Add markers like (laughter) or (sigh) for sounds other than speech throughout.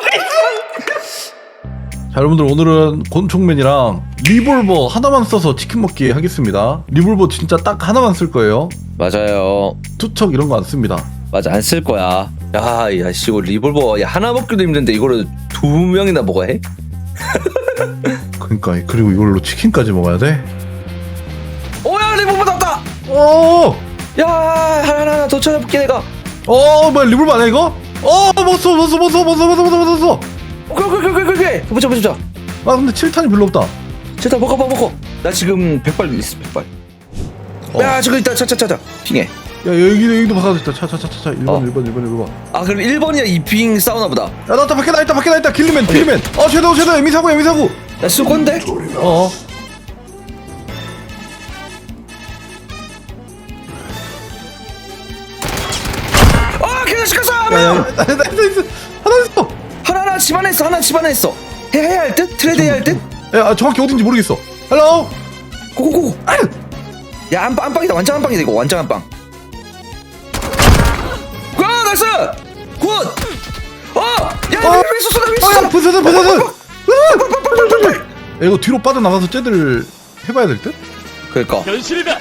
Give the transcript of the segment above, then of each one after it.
(laughs) 자 여러분들 오늘은 권총맨이랑 리볼버 하나만 써서 치킨 먹기 하겠습니다 리볼버 진짜 딱 하나만 쓸 거예요 맞아요. 투척 이런 거 안 씁니다 맞아 안 쓸 거야. 야, 야, 씨, 이거 리볼버 야, 하나 먹기도 힘든데 이거를 두 명이나 먹어야 해? (laughs) 그러니까 그리고 이걸로 치킨까지 먹어야 돼? 오야 리볼버 나왔다. 어! 야, 하나 하나, 하나 더 찾아볼게 내가. 어 뭐야 리볼버 아니야 이거? 어 먹었어 먹었어 먹었어 먹었어 먹었어 먹었어 오케이 오케이 오케이 오케이 오케이. 보자 보자 보자. 아 근데 7탄이 별로 없다 제다 먹어 먹어 먹어. 나 지금 백발 있어 백발. 어. 야 저기 있다 차차차차 핑해. 야 여기 여기도 박아졌다 차차차차 1번 어. 1번 1번 1번 아 그럼 1번이야 이핑 싸우나 보다. 야나 있다 밖에 나 있다 밖에 나 있다 길리맨 길리맨 어 섀도우 섀도우 에미사구 에미사구 야쓸 건데? 어아 집안에 있어 하나. 해 해야 할 듯? 트레이드 해야 할 듯? 야 정확히 어딘지 모르겠어 헬로 고고고. 아! 야 안방 안방이다 완전 안방이다 이거 완전 안방. 와 나이스. 굿. 어. 야 어. 있었어 나 위에 아. 부서져 부서져 야 이거 뒤로 빠져나가서 쟤들 해봐야 될 듯? 그러니까. 현실이다.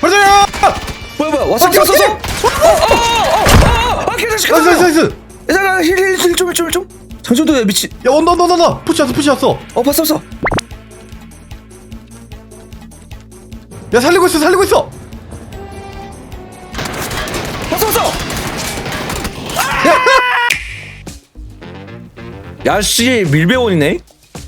벌써야! 뭐야 뭐야 왔어 어, 왔어 오케이, 왔어. 어어어어아 계속 시켰어. 나이스 나이스 나이스 잠깐 힐힐 힐좀힐좀 좀. 장정도야 미친. 야 온다 온다 온다 온다 푸시 왔어 푸시 왔어 어 봤어 봤어. 야 살리고 있어 살리고 있어 봤어 봤어. 야 씨 밀배원이네.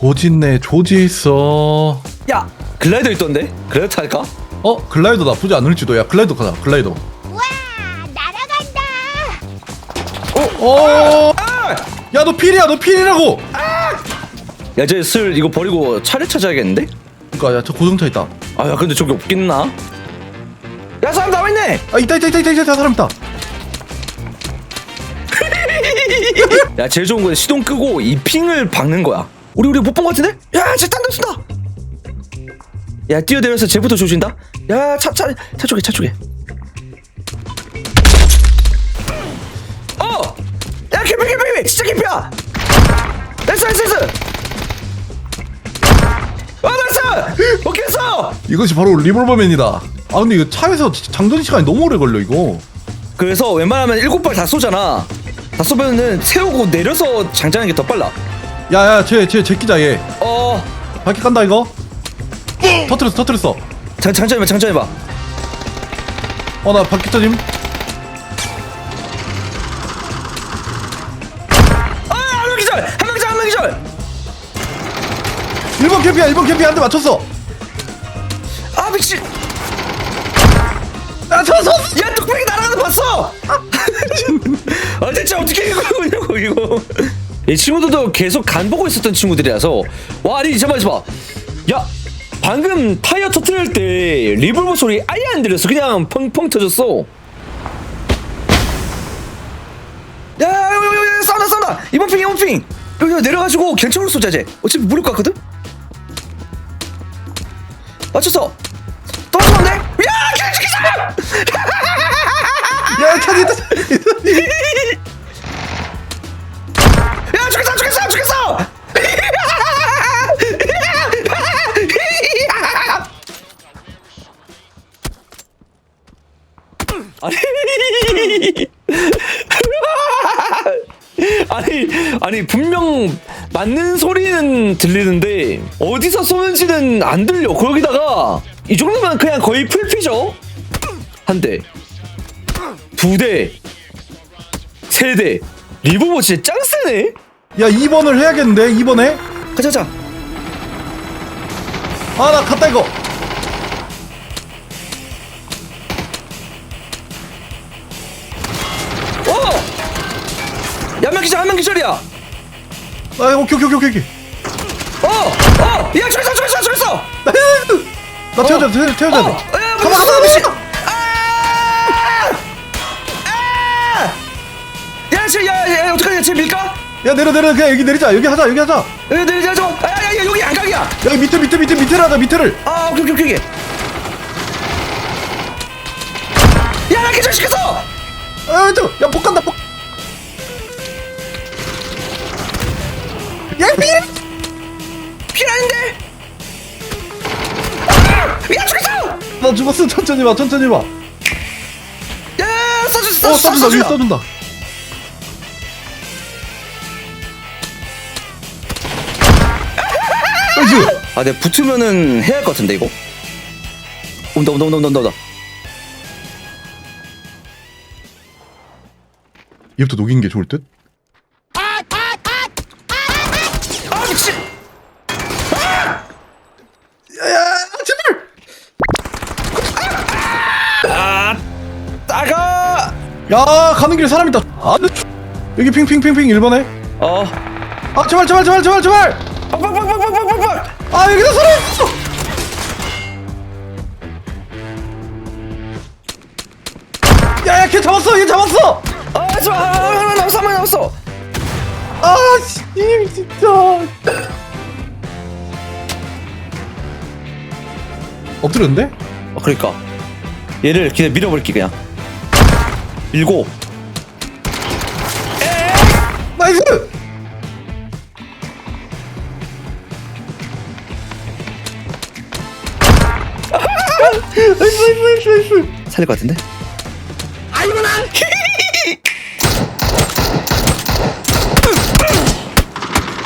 오진네 조지 있어 야 글라이더 있던데 글라이더 탈까? 어 글라이더 나쁘지 않을지도 야 글라이더 가자 글라이더 어? 아! 야너 필이야 너 필이라고 야 쟤 슬 이거 버리고 차를 찾아야겠는데? 그니까 야 저 고정차 있다 아 야 근데 저기 없겠나? 야 사람 나와 있네! 아 있다 있다 있다 있다 있다 사람 있다 (laughs) 야 제일 좋은 건 시동 끄고 이 핑을 박는 거야 우리 우리 못본거 같은데? 야쟤딴 데 쏜다! 야 뛰어내려서 쟤부터 조진다? 야 차 차 차 쪽에 차 쪽에 야 개피 개피 개피 진짜 개피야! 나이스 나이스 나이스! 아 나이스! 오케이 했어! 이것이 바로 리볼버맨이다 아 근데 이거 차에서 장전 시간이 너무 오래 걸려 이거 그래서 웬만하면 일곱 발 다 쏘잖아. 다 쏘면은 세우고 내려서 장전하는 게 더 빨라. 야야 쟤쟤 제끼자 얘 어, 바퀴 간다 이거 터트렸어 터트렸어 장, 장전해봐, 장전해봐. 어나 바퀴 터짐 1번 캠피야 1번 캠피 한 대 맞췄어 아, 미친! 야 쳤어 야, 뚝배기 날아가는 거 봤어! 아, 대체 어떻게 이거냐고, 이거. 이 친구들도 계속 간 보고 있었던 친구들이라서. 와, 아니, 잠깐만, 잠깐만. 야, 방금 타이어 터트릴 때 리볼버 소리 아예 안 들렸어. 그냥 펑펑 터졌어. 야, 야, 야, 야, 야, 싸운다, 싸운다! 이번 핑, 이번 핑! 여기 내려가지고 경찰로 쏘자, 쟤. 어차피 무릎 같거든? 맞췄어! 또 맞췄는데? 야, 경찰! (laughs) 야 차기 있다 야 죽겠어 죽겠어 죽겠어 아니 아니 아니 분명 맞는 소리는 들리는데 어디서 쏘는지는 안 들려. 거기다가 이 정도면 그냥 거의 풀피죠? 한 대 두 대 세 대. 리보버 진짜 짱 세네. 야 2번을 해야겠는데 2번에? 가자 가자. 아 나 갔다 이거. 어! 야명 기절 한명 기절이야 아 오케이 오케이 오케이 오케이 어! 어! 야 죽였어 죽였어 죽였어 나 태워줘야 돼 태워줘야 돼 어! 야, 미친, 가봐 미친. 가봐 아! 아! 야, 쟤, 야, 야, 야, 어떡하냐, 쟤 밀까? 야 내려 내려 그냥 여기 내리자 여기 하자 여기 하자 아, 야, 야, 야, 여기 양각이야. 여기 밑에 밑에 밑에 밑에를 하자 밑에를 아, 오케이, 오케이, 오케이. 야, 나 기절시켰어! 아저야못 간다 못 야, 피! 피라는데! 아! 야, 죽었어! 나 죽었어. 천천히 봐, 천천히 봐. 야, 써줘, 써줘, 어, 써준다, 위에 써준다. 아, 근데 붙으면은 해야 할 것 같은데, 이거? 온다, 온다, 온다, 온다, 온다. 온다. 얘부터 녹인 게 좋을 듯? 야 가는 길에 사람 있다 아 네. 여기 핑핑핑핑 1번에 어. 아 제발 제발 제발 제발 제발. 아 여기다 사람 있어 야야 걔 잡았어 얘 잡았어 아 좋아. 하나 남았어 하나 남았어. 아씨 진짜 엎드렸는데? 어 그러니까 얘를 그냥 밀어버릴게 그냥. 밀고. 나이스! 나이스 나이스 나이스 나이스 살릴 것 같은데?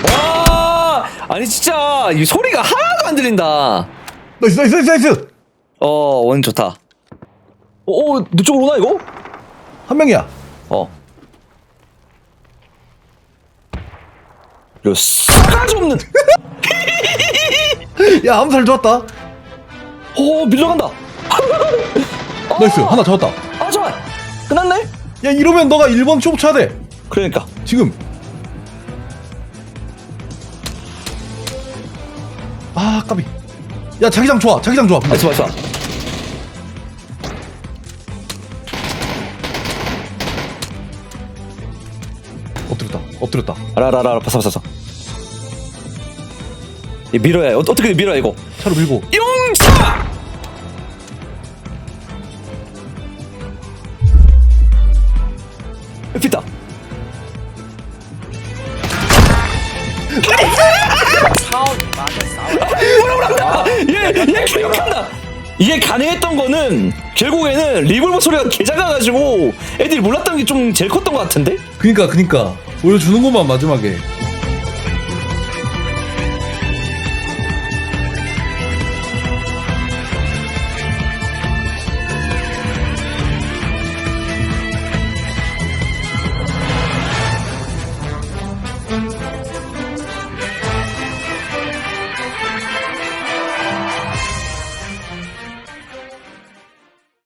와 아니 진짜 이 소리가 하나도 안 들린다. 나이스 나이스 나이스 나이스 어 원 좋다. 어, 어, 너 쪽으로 오나 이거? 한 명이야 어. 이거 싸가지 없는. (laughs) 야 암살 좋았다 어 밀려간다. (laughs) 나이스 하나 잡았다 아 잠깐. 끝났네? 야 이러면 너가 1번 쇼부 쳐야 돼 그러니까. 지금 아 까비 야 자기장 좋아 자기장 좋아 근데. 알았어 알아 알아 봤어 봤어. 봤어. 이 밀어야 해. 어, 어떻게 밀어야 이거? 차로 밀고 용차! 피다. 얘얘. 이게 가능했던 거는 결국에는 리볼버 소리가 개작아가지고 애들이 몰랐던 게 좀 제일 컸던 것 같은데? 그니까 그니까 보여주는 것만 마지막에